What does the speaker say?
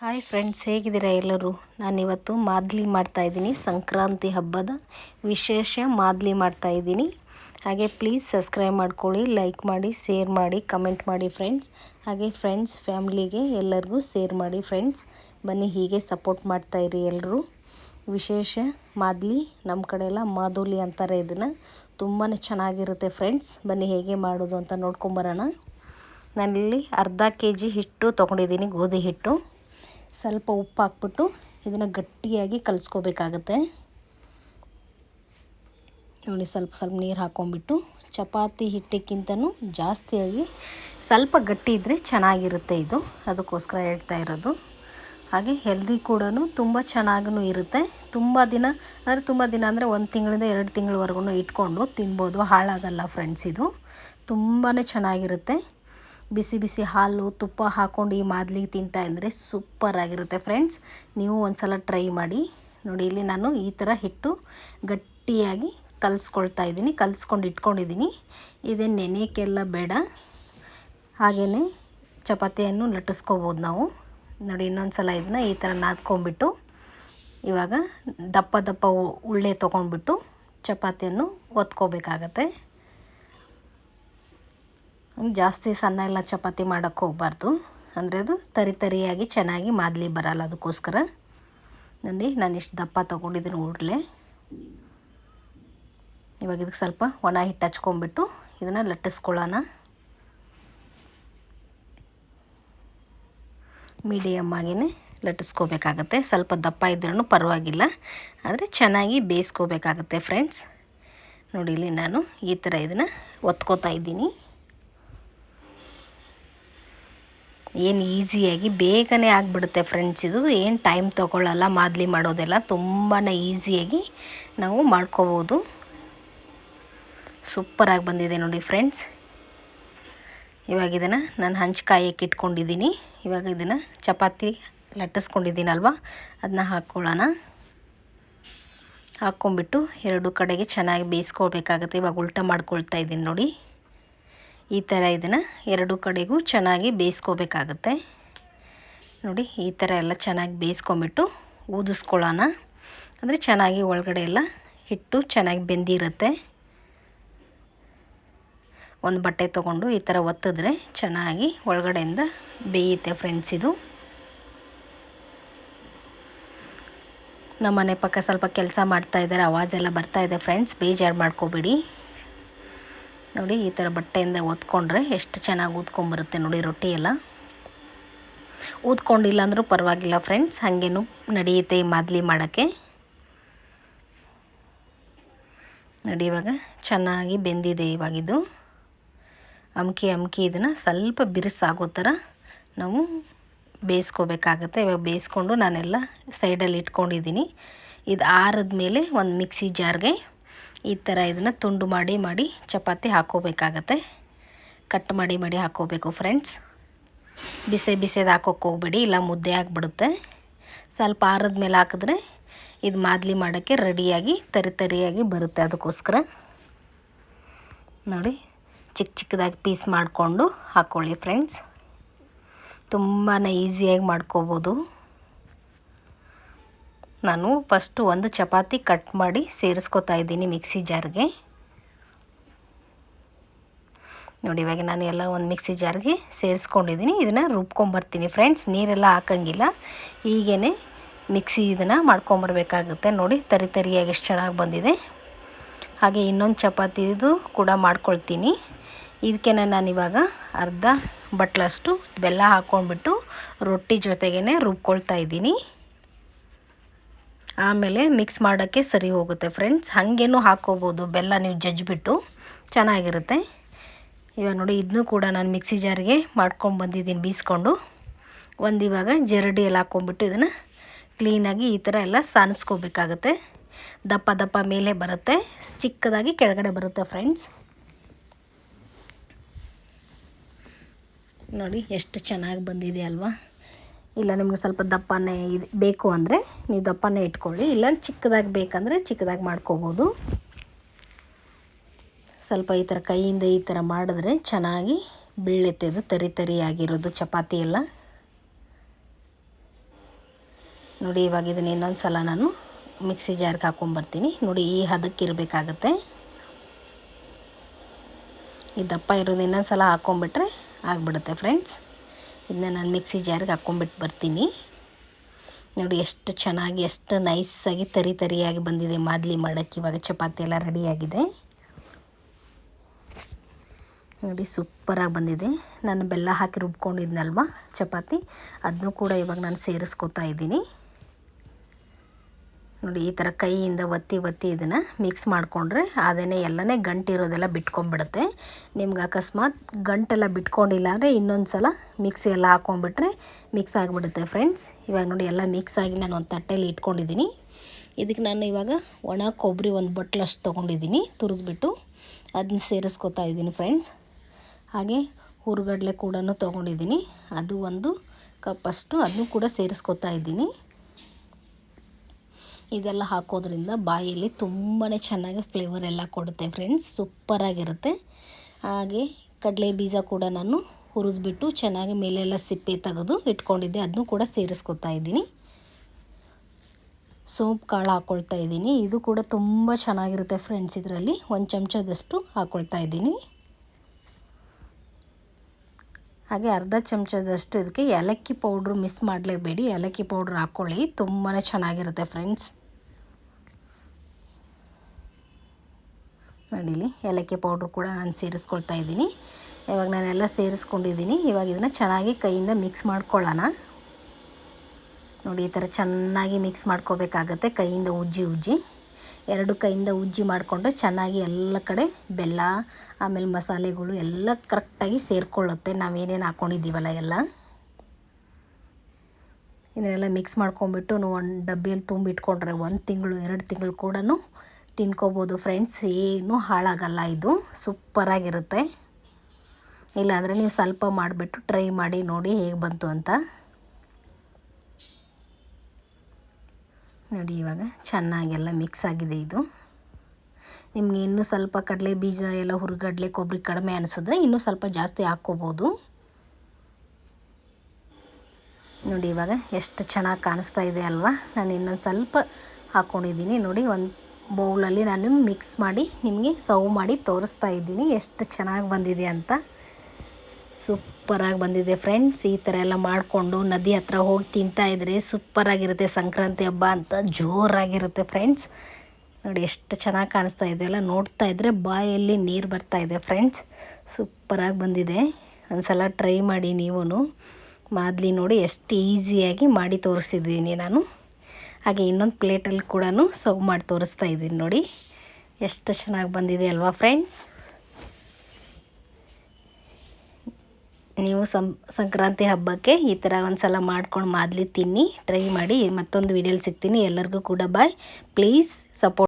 Hi friends, ಹೇಗಿದ್ದೀರಾ ಎಲ್ಲರೂ? ನಾನಿವತ್ತು ಮಾದಲಿ ಮಾಡ್ತಾಯಿದ್ದೀನಿ ಸಂಕ್ರಾಂತಿ ಹಬ್ಬದ ವಿಶೇಷ ಮಾದಲಿ ಮಾಡ್ತಾಯಿದ್ದೀನಿ ಹಾಗೆ ಪ್ಲೀಸ್ ಸಬ್ಸ್ಕ್ರೈಬ್ ಮಾಡ್ಕೊಳ್ಳಿ ಲೈಕ್ ಮಾಡಿ ಶೇರ್ ಮಾಡಿ ಕಮೆಂಟ್ ಮಾಡಿ ಫ್ರೆಂಡ್ಸ್ ಹಾಗೆ ಫ್ರೆಂಡ್ಸ್ ಫ್ಯಾಮ್ಲಿಗೆ ಎಲ್ಲರಿಗೂ ಶೇರ್ ಮಾಡಿ ಫ್ರೆಂಡ್ಸ್ ಬನ್ನಿ, ಹೀಗೆ ಸಪೋರ್ಟ್ ಮಾಡ್ತಾಯಿರಿ ಎಲ್ಲರೂ ವಿಶೇಷ ಮಾದಲಿ ನಮ್ಮ ಕಡೆ ಎಲ್ಲ ಮಾದೂಲಿ ಅಂತಾರೆ ಇದನ್ನು. ತುಂಬಾ ಚೆನ್ನಾಗಿರುತ್ತೆ ಫ್ರೆಂಡ್ಸ್ ಬನ್ನಿ, ಹೇಗೆ ಮಾಡೋದು ಅಂತ ನೋಡ್ಕೊಂಬರೋಣ ನಾನಿಲ್ಲಿ ಅರ್ಧ ಕೆ ಜಿ ಹಿಟ್ಟು ತೊಗೊಂಡಿದ್ದೀನಿ, ಗೋಧಿ ಹಿಟ್ಟು. ಸ್ವಲ್ಪ ಉಪ್ಪು ಹಾಕ್ಬಿಟ್ಟು ಇದನ್ನು ಗಟ್ಟಿಯಾಗಿ ಕಲಿಸ್ಕೋಬೇಕಾಗತ್ತೆ. ನೋಡಿ, ಸ್ವಲ್ಪ ಸ್ವಲ್ಪ ನೀರು ಹಾಕ್ಕೊಂಬಿಟ್ಟು ಚಪಾತಿ ಹಿಟ್ಟಿಗಿಂತನೂ ಜಾಸ್ತಿಯಾಗಿ ಸ್ವಲ್ಪ ಗಟ್ಟಿ ಇದ್ದರೆ ಚೆನ್ನಾಗಿರುತ್ತೆ ಇದು. ಅದಕ್ಕೋಸ್ಕರ ಹೇಳ್ತಾ ಇರೋದು. ಹಾಗೆ ಹೆಲ್ದಿ ಕೂಡ ತುಂಬ ಚೆನ್ನಾಗೂ ಇರುತ್ತೆ. ತುಂಬ ದಿನ, ಅಂದರೆ ತುಂಬ ದಿನ ಅಂದರೆ ಒಂದು ತಿಂಗಳಿಂದ ಎರಡು ತಿಂಗಳವರೆಗೂ ಇಟ್ಕೊಂಡು ತಿನ್ಬೋದು. ಹಾಳಾಗಲ್ಲ ಫ್ರೆಂಡ್ಸ್ ಇದು. ತುಂಬಾ ಚೆನ್ನಾಗಿರುತ್ತೆ. ಬಿಸಿ ಬಿಸಿ ಹಾಲು, ತುಪ್ಪ ಹಾಕ್ಕೊಂಡು ಈ ಮಾದಲಿಗೆ ತಿಂತಾ ಸೂಪರ್ ಆಗಿರುತ್ತೆ ಫ್ರೆಂಡ್ಸ್. ನೀವು ಒಂದು ಸಲ ಟ್ರೈ ಮಾಡಿ. ನೋಡಿ, ಇಲ್ಲಿ ನಾನು ಈ ಥರ ಹಿಟ್ಟು ಗಟ್ಟಿಯಾಗಿ ಕಲಿಸ್ಕೊಳ್ತಾ ಇದ್ದೀನಿ, ಕಲಿಸ್ಕೊಂಡು ಇಟ್ಕೊಂಡಿದ್ದೀನಿ. ಇದೇ ನೆನೆಯಕ್ಕೆಲ್ಲ ಬೇಡ. ಹಾಗೆಯೇ ಚಪಾತಿಯನ್ನು ಲಟ್ಟಿಸ್ಕೋಬೋದು ನಾವು. ನೋಡಿ ಇನ್ನೊಂದು ಸಲ ಇದನ್ನ ಈ ಥರ ನಾದ್ಕೊಂಬಿಟ್ಟು ಇವಾಗ ದಪ್ಪ ದಪ್ಪ ಉಳ್ಳೆ ತೊಗೊಂಡ್ಬಿಟ್ಟು ಚಪಾತಿಯನ್ನು ಒತ್ಕೋಬೇಕಾಗತ್ತೆ. ಜಾಸ್ತಿ ಸಣ್ಣ ಎಲ್ಲ ಚಪಾತಿ ಮಾಡೋಕ್ಕೆ ಹೋಗ್ಬಾರ್ದು. ಅಂದರೆ ಅದು ತರಿ ತರಿಯಾಗಿ ಚೆನ್ನಾಗಿ ಮಾದಲಿ ಬರಲ್ಲ ಅದಕ್ಕೋಸ್ಕರ. ನೋಡಿ, ನಾನು ಇಷ್ಟು ದಪ್ಪ ತೊಗೊಂಡಿದ್ದೀನಿ ಉರುಳೆ ಇವಾಗ ಇದಕ್ಕೆ ಸ್ವಲ್ಪ ಒಣ ಹಿಟ್ಟು ಹಚ್ಕೊಂಬಿಟ್ಟು ಇದನ್ನು ಲಟ್ಟಿಸ್ಕೊಳ್ಳೋಣ. ಮೀಡಿಯಮ್ ಆಗಿಯೇ ಲಟ್ಟಿಸ್ಕೋಬೇಕಾಗತ್ತೆ. ಸ್ವಲ್ಪ ದಪ್ಪ ಇದ್ರೂ ಪರವಾಗಿಲ್ಲ. ಆದರೆ ಚೆನ್ನಾಗಿ ಬೇಯಿಸ್ಕೋಬೇಕಾಗತ್ತೆ ಫ್ರೆಂಡ್ಸ್ ನೋಡಿ, ಇಲ್ಲಿ ನಾನು ಈ ಥರ ಇದನ್ನು ಒತ್ಕೋತಾ ಇದ್ದೀನಿ. ಏನು ಈಸಿಯಾಗಿ ಬೇಗನೆ ಆಗಿಬಿಡುತ್ತೆ ಫ್ರೆಂಡ್ಸ್ ಇದು ಏನು ಟೈಮ್ ತೊಗೊಳ್ಳಲ್ಲ ಮಾದಲಿ ಮಾಡೋದೆಲ್ಲ ತುಂಬಾ ಈಸಿಯಾಗಿ ನಾವು ಮಾಡ್ಕೋಬೋದು. ಸೂಪರಾಗಿ ಬಂದಿದೆ ನೋಡಿ ಫ್ರೆಂಡ್ಸ್ ಇವಾಗ ಇದನ್ನು ನಾನು ಹಂಚ್ಕಾಯಕ್ಕೆ ಇಟ್ಕೊಂಡಿದ್ದೀನಿ. ಇವಾಗ ಇದನ್ನು ಚಪಾತಿ ಲಟ್ಟಿಸ್ಕೊಂಡಿದ್ದೀನಲ್ವ ಅದನ್ನ ಹಾಕ್ಕೊಳ್ಳೋಣ ಹಾಕ್ಕೊಂಬಿಟ್ಟು ಎರಡು ಕಡೆಗೆ ಚೆನ್ನಾಗಿ ಬೇಯಿಸ್ಕೊಳ್ಬೇಕಾಗತ್ತೆ. ಇವಾಗ ಉಲ್ಟ ಮಾಡ್ಕೊಳ್ತಾ ಇದ್ದೀನಿ ನೋಡಿ. ಈ ಥರ ಇದನ್ನು ಎರಡು ಕಡೆಗೂ ಚೆನ್ನಾಗಿ ಬೇಯಿಸ್ಕೋಬೇಕಾಗತ್ತೆ. ನೋಡಿ, ಈ ಥರ ಎಲ್ಲ ಚೆನ್ನಾಗಿ ಬೇಯಿಸ್ಕೊಂಬಿಟ್ಟು ಊದಿಸ್ಕೊಳ್ಳೋಣ. ಅಂದರೆ ಚೆನ್ನಾಗಿ ಒಳಗಡೆ ಎಲ್ಲ ಹಿಟ್ಟು ಚೆನ್ನಾಗಿ ಬೆಂದಿರುತ್ತೆ. ಒಂದು ಬಟ್ಟೆ ತೊಗೊಂಡು ಈ ಥರ ಒತ್ತಿದ್ರೆ ಚೆನ್ನಾಗಿ ಒಳಗಡೆಯಿಂದ ಬೇಯುತ್ತೆ ಫ್ರೆಂಡ್ಸ್ ಇದು. ನಮ್ಮ ಮನೆ ಪಕ್ಕ ಸ್ವಲ್ಪ ಕೆಲಸ ಮಾಡ್ತಾ ಇದ್ದಾರೆ ಬರ್ತಾಯಿದೆ ಫ್ರೆಂಡ್ಸ್, ಬೇಜಾರು ಮಾಡ್ಕೋಬೇಡಿ. ನೋಡಿ, ಈ ಥರ ಬಟ್ಟೆಯಿಂದ ಒತ್ಕೊಂಡ್ರೆ ಎಷ್ಟು ಚೆನ್ನಾಗಿ ಊದ್ಕೊಂಬರುತ್ತೆ ನೋಡಿ ರೊಟ್ಟಿ ಎಲ್ಲ. ಊದ್ಕೊಂಡಿಲ್ಲ ಅಂದರೂ ಪರವಾಗಿಲ್ಲ ಫ್ರೆಂಡ್ಸ್, ಹಾಗೇನು ನಡೆಯುತ್ತೆ ಈ ಮಾದಲಿ ಮಾಡೋಕ್ಕೆ. ನೋಡಿ, ಇವಾಗ ಚೆನ್ನಾಗಿ ಬೆಂದಿದೆ ಇವಾಗಿದು. ಅಮ್ಕಿ ಅಮ್ಕಿ ಇದನ್ನು ಸ್ವಲ್ಪ ಬಿರುಸಾಗೋ ಥರ ನಾವು ಬೇಯಿಸ್ಕೋಬೇಕಾಗತ್ತೆ. ಇವಾಗ ಬೇಯಿಸ್ಕೊಂಡು ನಾನೆಲ್ಲ ಸೈಡಲ್ಲಿ ಇಟ್ಕೊಂಡಿದ್ದೀನಿ. ಇದು ಆರಿದ ಮೇಲೆ ಒಂದು ಮಿಕ್ಸಿ ಜಾರ್ಗೆ ಈ ಥರ ಇದನ್ನು ತುಂಡು ಮಾಡಿ ಮಾಡಿ ಚಪಾತಿ ಹಾಕೋಬೇಕಾಗತ್ತೆ ಕಟ್ ಮಾಡಿ ಮಾಡಿ ಹಾಕೋಬೇಕು ಫ್ರೆಂಡ್ಸ್ ಬಿಸಿ ಬಿಸಿದು ಹಾಕೋಕ್ಕೆ ಹೋಗ್ಬೇಡಿ, ಇಲ್ಲ ಮುದ್ದೆ ಆಗಿಬಿಡುತ್ತೆ. ಸ್ವಲ್ಪ ಆರದ ಮೇಲೆ ಹಾಕಿದ್ರೆ ಇದು ಮಾದಲಿ ಮಾಡೋಕ್ಕೆ ರೆಡಿಯಾಗಿ ತರಿ ತರಿಯಾಗಿ ಬರುತ್ತೆ ಅದಕ್ಕೋಸ್ಕರ. ನೋಡಿ ಚಿಕ್ಕ ಚಿಕ್ಕದಾಗಿ ಪೀಸ್ ಮಾಡಿಕೊಂಡು ಹಾಕ್ಕೊಳ್ಳಿ ಫ್ರೆಂಡ್ಸ್ ತುಂಬಾ ಈಸಿಯಾಗಿ ಮಾಡ್ಕೋಬೋದು. ನಾನು ಫಸ್ಟು ಒಂದು ಚಪಾತಿ ಕಟ್ ಮಾಡಿ ಸೇರಿಸ್ಕೊತಾ ಇದ್ದೀನಿ ಮಿಕ್ಸಿ ಜಾರ್ಗೆ ನೋಡಿ, ಇವಾಗ ನಾನು ಎಲ್ಲ ಒಂದು ಮಿಕ್ಸಿ ಜಾರ್ಗೆ ಸೇರಿಸ್ಕೊಂಡಿದ್ದೀನಿ. ಇದನ್ನು ರುಬ್ಕೊಂಬರ್ತೀನಿ. ಫ್ರೆಂಡ್ಸ್ ನೀರೆಲ್ಲ ಹಾಕಂಗಿಲ್ಲ. ಹೀಗೇ ಮಿಕ್ಸಿ ಇದನ್ನು ಮಾಡ್ಕೊಂಬರ್ಬೇಕಾಗುತ್ತೆ. ನೋಡಿ, ತರಿ ತರಿಯಾಗಿ ಎಷ್ಟು ಚೆನ್ನಾಗಿ ಬಂದಿದೆ. ಹಾಗೆ ಇನ್ನೊಂದು ಚಪಾತಿದು ಕೂಡ ಮಾಡ್ಕೊಳ್ತೀನಿ. ಇದಕ್ಕೆ ನಾನು ಇವಾಗ ಅರ್ಧ ಬಟ್ಲಷ್ಟು ಬೆಲ್ಲ ಹಾಕ್ಕೊಂಡ್ಬಿಟ್ಟು ರೊಟ್ಟಿ ಜೊತೆಗೇ ರುಬ್ಕೊಳ್ತಾ ಇದ್ದೀನಿ. ಆಮೇಲೆ ಮಿಕ್ಸ್ ಮಾಡೋಕ್ಕೆ ಸರಿ ಹೋಗುತ್ತೆ ಫ್ರೆಂಡ್ಸ್ ಹಾಗೇನೂ ಹಾಕ್ಕೋಬೋದು ಬೆಲ್ಲ ನೀವು ಜಜ್ಜಿಬಿಟ್ಟು ಚೆನ್ನಾಗಿರುತ್ತೆ. ಇವಾಗ ನೋಡಿ ಇದನ್ನೂ ಕೂಡ ನಾನು ಮಿಕ್ಸಿ ಜಾರಿಗೆ ಮಾಡ್ಕೊಂಡು ಬಂದಿದ್ದೀನಿ ಬೀಸ್ಕೊಂಡು. ಒಂದು ಇವಾಗ ಜರಡಿ ಎಲ್ಲ ಹಾಕ್ಕೊಂಬಿಟ್ಟು ಇದನ್ನು ಕ್ಲೀನಾಗಿ ಈ ಥರ ಎಲ್ಲ ಸಾನಿಸ್ಕೋಬೇಕಾಗತ್ತೆ. ದಪ್ಪ ದಪ್ಪ ಮೇಲೆ ಬರುತ್ತೆ. ಚಿಕ್ಕದಾಗಿ ಕೆಳಗಡೆ ಬರುತ್ತೆ ಫ್ರೆಂಡ್ಸ್ ನೋಡಿ, ಎಷ್ಟು ಚೆನ್ನಾಗಿ ಬಂದಿದೆ ಅಲ್ವಾ? ಇಲ್ಲ, ನಿಮ್ಗೆ ಸ್ವಲ್ಪ ದಪ್ಪನೇ ಇದು ಬೇಕು ಅಂದರೆ ನೀವು ದಪ್ಪನೇ ಇಟ್ಕೊಳ್ಳಿ. ಇಲ್ಲ ಚಿಕ್ಕದಾಗಿ ಬೇಕಂದರೆ ಚಿಕ್ಕದಾಗಿ ಮಾಡ್ಕೋಬೋದು. ಸ್ವಲ್ಪ ಈ ಥರ ಕೈಯಿಂದ ಈ ಥರ ಮಾಡಿದ್ರೆ ಚೆನ್ನಾಗಿ ಬೀಳುತ್ತೆ ಅದು ತರಿ ತರಿಯಾಗಿರೋದು ಚಪಾತಿ ಎಲ್ಲ. ನೋಡಿ, ಇವಾಗ ಇದನ್ನ ಇನ್ನೊಂದು ಸಲ ನಾನು ಮಿಕ್ಸಿ ಜಾರ್ಗೆ ಹಾಕ್ಕೊಂಬರ್ತೀನಿ ನೋಡಿ, ಈ ಹದಕ್ಕೆ ಇರಬೇಕಾಗತ್ತೆ. ಈ ದಪ್ಪ ಇರೋದು ಇನ್ನೊಂದು ಸಲ ಹಾಕ್ಕೊಂಬಿಟ್ರೆ ಆಗಿಬಿಡುತ್ತೆ ಫ್ರೆಂಡ್ಸ್ ಇದನ್ನ ನಾನು ಮಿಕ್ಸಿ ಜಾರಿಗೆ ಹಾಕ್ಕೊಂಬಿಟ್ಟು ಬರ್ತೀನಿ. ನೋಡಿ ಎಷ್ಟು ಚೆನ್ನಾಗಿ, ಎಷ್ಟು ನೈಸಾಗಿ ತರಿ ತರಿಯಾಗಿ ಬಂದಿದೆ ಮಾದಲಿ ಮಾಡೋಕ್ಕೆ. ಇವಾಗ ಚಪಾತಿ ಎಲ್ಲ ರೆಡಿಯಾಗಿದೆ ನೋಡಿ ಸೂಪರಾಗಿ ಬಂದಿದೆ. ನಾನು ಬೆಲ್ಲ ಹಾಕಿ ರುಬ್ಕೊಂಡಿದ್ನಲ್ವ ಚಪಾತಿ? ಅದನ್ನು ಕೂಡ ಇವಾಗ ನಾನು ಸೇರಿಸ್ಕೊತಾ ಇದ್ದೀನಿ. ನೋಡಿ, ಈ ಥರ ಕೈಯಿಂದ ಒತ್ತಿ ಒತ್ತಿ ಇದನ್ನು ಮಿಕ್ಸ್ ಮಾಡಿಕೊಂಡ್ರೆ ಅದೇ ಎಲ್ಲನೇ ಗಂಟಿರೋದೆಲ್ಲ ಬಿಟ್ಕೊಂಡ್ಬಿಡುತ್ತೆ. ನಿಮ್ಗೆ ಅಕಸ್ಮಾತ್ ಗಂಟೆಲ್ಲ ಬಿಟ್ಕೊಂಡಿಲ್ಲ ಅಂದರೆ ಇನ್ನೊಂದು ಸಲ ಮಿಕ್ಸಿ ಎಲ್ಲ ಹಾಕ್ಕೊಂಡ್ಬಿಟ್ರೆ ಮಿಕ್ಸ್ ಆಗಿಬಿಡುತ್ತೆ ಫ್ರೆಂಡ್ಸ್ ಇವಾಗ ನೋಡಿ, ಎಲ್ಲ ಮಿಕ್ಸ್ ಆಗಿ ನಾನು ಒಂದು ತಟ್ಟೆಯಲ್ಲಿ ಇಟ್ಕೊಂಡಿದ್ದೀನಿ ಇದಕ್ಕೆ ನಾನು ಇವಾಗ ಒಣ ಕೊಬ್ಬರಿ ಒಂದು ಬಟ್ಲಷ್ಟು ತೊಗೊಂಡಿದ್ದೀನಿ ತುರಿದ್ಬಿಟ್ಟು ಅದನ್ನ ಸೇರಿಸ್ಕೊತಾ ಇದ್ದೀನಿ ಫ್ರೆಂಡ್ಸ್ ಹಾಗೆ ಹುರುಗಡ್ಲೆ ಕೂಡ ತೊಗೊಂಡಿದ್ದೀನಿ ಅದು ಒಂದು ಕಪ್ಪಷ್ಟು ಅದನ್ನು ಕೂಡ ಸೇರಿಸ್ಕೊತಾ ಇದ್ದೀನಿ ಇದೆಲ್ಲ ಹಾಕೋದ್ರಿಂದ ಬಾಯಲ್ಲಿ ತುಂಬಾ ಚೆನ್ನಾಗಿ ಫ್ಲೇವರ್ ಎಲ್ಲ ಕೊಡುತ್ತೆ ಫ್ರೆಂಡ್ಸ್ ಸೂಪರಾಗಿರುತ್ತೆ ಹಾಗೆ ಕಡಲೆ ಬೀಜ ಕೂಡ ನಾನು ಹುರಿದ್ಬಿಟ್ಟು ಚೆನ್ನಾಗಿ ಮೇಲೆಲ್ಲ ಸಿಪ್ಪೆ ತೆಗೆದು ಇಟ್ಕೊಂಡಿದ್ದೆ. ಅದನ್ನು ಕೂಡ ಸೇರಿಸ್ಕೊತಾ ಇದ್ದೀನಿ. ಸೋಂಪು ಕಾಳು ಹಾಕ್ಕೊಳ್ತಾ ಇದ್ದೀನಿ. ಇದು ಕೂಡ ತುಂಬ ಚೆನ್ನಾಗಿರುತ್ತೆ ಫ್ರೆಂಡ್ಸ್ ಇದರಲ್ಲಿ. ಒಂದು ಚಮಚದಷ್ಟು ಹಾಕ್ಕೊಳ್ತಾ ಇದ್ದೀನಿ. ಹಾಗೆ ಅರ್ಧ ಚಮಚದಷ್ಟು ಇದಕ್ಕೆ ಏಲಕ್ಕಿ ಪೌಡ್ರ್ ಮಿಸ್ ಮಾಡಲೇಬೇಡಿ. ಏಲಕ್ಕಿ ಪೌಡ್ರ್ ಹಾಕ್ಕೊಳ್ಳಿ. ತುಂಬಾ ಚೆನ್ನಾಗಿರುತ್ತೆ ಫ್ರೆಂಡ್ಸ್. ನೋಡಿಲಿ. ಏಲಕ್ಕಿ ಪೌಡ್ರ್ ಕೂಡ ನಾನು ಸೇರಿಸ್ಕೊಳ್ತಾ ಇದ್ದೀನಿ. ಇವಾಗ ನಾನೆಲ್ಲ ಸೇರಿಸ್ಕೊಂಡಿದ್ದೀನಿ. ಇವಾಗ ಇದನ್ನು ಚೆನ್ನಾಗಿ ಕೈಯಿಂದ ಮಿಕ್ಸ್ ಮಾಡ್ಕೊಳ್ಳೋಣ. ನೋಡಿ, ಈ ಥರ ಚೆನ್ನಾಗಿ ಮಿಕ್ಸ್ ಮಾಡ್ಕೋಬೇಕಾಗತ್ತೆ ಕೈಯಿಂದ ಉಜ್ಜಿ ಉಜ್ಜಿ. ಎರಡು ಕೈಯಿಂದ ಉಜ್ಜಿ ಮಾಡಿಕೊಂಡು ಚೆನ್ನಾಗಿ ಎಲ್ಲ ಕಡೆ ಬೆಲ್ಲ, ಆಮೇಲೆ ಮಸಾಲೆಗಳು ಎಲ್ಲ ಕರೆಕ್ಟಾಗಿ ಸೇರಿಕೊಳ್ಳುತ್ತೆ. ನಾವೇನೇನು ಹಾಕ್ಕೊಂಡಿದ್ದೀವಲ್ಲ ಎಲ್ಲ? ಇದನ್ನೆಲ್ಲ ಮಿಕ್ಸ್ ಮಾಡ್ಕೊಂಬಿಟ್ಟು ಒಂದು ಡಬ್ಬಿಯಲ್ಲಿ ತುಂಬಿಟ್ಕೊಂಡ್ರೆ ಒಂದು ತಿಂಗಳು, ಎರಡು ತಿಂಗಳು ಕೂಡ ತಿನ್ಕೋಬೋದು ಫ್ರೆಂಡ್ಸ್ ಏನೂ ಹಾಳಾಗಲ್ಲ ಇದು. ಸೂಪರಾಗಿರುತ್ತೆ ಇಲ್ಲಾಂದರೆ ನೀವು ಸ್ವಲ್ಪ ಮಾಡಿಬಿಟ್ಟು ಟ್ರೈ ಮಾಡಿ ನೋಡಿ ಹೇಗೆ ಬಂತು ಅಂತ. ನೋಡಿ, ಇವಾಗ ಚೆನ್ನಾಗೆಲ್ಲ ಮಿಕ್ಸ್ ಆಗಿದೆ ಇದು. ನಿಮಗೆ ಇನ್ನೂ ಸ್ವಲ್ಪ ಕಡಲೆ ಬೀಜ ಎಲ್ಲ ಹುರುಗಡ್ಲೆ ಕೊಬ್ಬರಿ ಕಡಿಮೆ ಅನಿಸಿದ್ರೆ ಇನ್ನೂ ಸ್ವಲ್ಪ ಜಾಸ್ತಿ ಹಾಕ್ಕೋಬೋದು. ನೋಡಿ, ಇವಾಗ ಎಷ್ಟು ಚೆನ್ನಾಗಿ ಕಾಣಿಸ್ತಾ ಇದೆ ಅಲ್ವಾ? ನಾನು ಇನ್ನೊಂದು ಸ್ವಲ್ಪ ಹಾಕ್ಕೊಂಡಿದ್ದೀನಿ ನೋಡಿ, ಒಂದು ಬೌಲಲ್ಲಿ ನಾನು ಮಿಕ್ಸ್ ಮಾಡಿ ನಿಮಗೆ ಸರ್ವ್ ಮಾಡಿ ತೋರಿಸ್ತಾ ಇದ್ದೀನಿ. ಎಷ್ಟು ಚೆನ್ನಾಗಿ ಬಂದಿದೆ ಅಂತ. ಸೂಪರಾಗಿ ಬಂದಿದೆ ಫ್ರೆಂಡ್ಸ್ ಈ ಥರ ಎಲ್ಲ ಮಾಡಿಕೊಂಡು ನದಿ ಹತ್ರ ಹೋಗಿ ತಿಂತಾಯಿದ್ರೆ ಸೂಪರಾಗಿರುತ್ತೆ ಸಂಕ್ರಾಂತಿ ಹಬ್ಬ ಅಂತ ಜೋರಾಗಿರುತ್ತೆ ಫ್ರೆಂಡ್ಸ್ ನೋಡಿ ಎಷ್ಟು ಚೆನ್ನಾಗಿ ಕಾಣಿಸ್ತಾ ಇದೆಯಲ್ಲ ನೋಡ್ತಾ ಇದ್ದರೆ ಬಾಯಲ್ಲಿ ನೀರು ಬರ್ತಾ ಇದೆ ಫ್ರೆಂಡ್ಸ್ ಸೂಪರಾಗಿ ಬಂದಿದೆ. ಒಂದು ಸಲ ಟ್ರೈ ಮಾಡಿ ನೀವು ಮಾದಲಿ ನೋಡಿ ಎಷ್ಟು ಈಸಿಯಾಗಿ ಮಾಡಿ ತೋರಿಸಿದ್ದೀನಿ ನಾನು. ಹಾಗೆ ಇನ್ನೊಂದು ಪ್ಲೇಟಲ್ಲಿ ಕೂಡ ಸರ್ವ್ ಮಾಡಿ ತೋರಿಸ್ತಾ ಇದ್ದೀನಿ ನೋಡಿ. ಎಷ್ಟು ಚೆನ್ನಾಗಿ ಬಂದಿದೆ ಅಲ್ವಾ ಫ್ರೆಂಡ್ಸ್ ನೀವು ಸಂಕ್ರಾಂತಿ ಹಬ್ಬಕ್ಕೆ ಈ ಥರ ಒಂದು ಸಲ ಮಾಡ್ಕೊಂಡು ಮಾದಲಿ ತಿನ್ನಿ ಟ್ರೈ ಮಾಡಿ ಮತ್ತೊಂದು ವೀಡಿಯೋಲಿ ಸಿಗ್ತೀನಿ. ಎಲ್ಲರಿಗೂ ಕೂಡ ಬಾಯ್ ಪ್ಲೀಸ್ ಸಪೋರ್ಟ್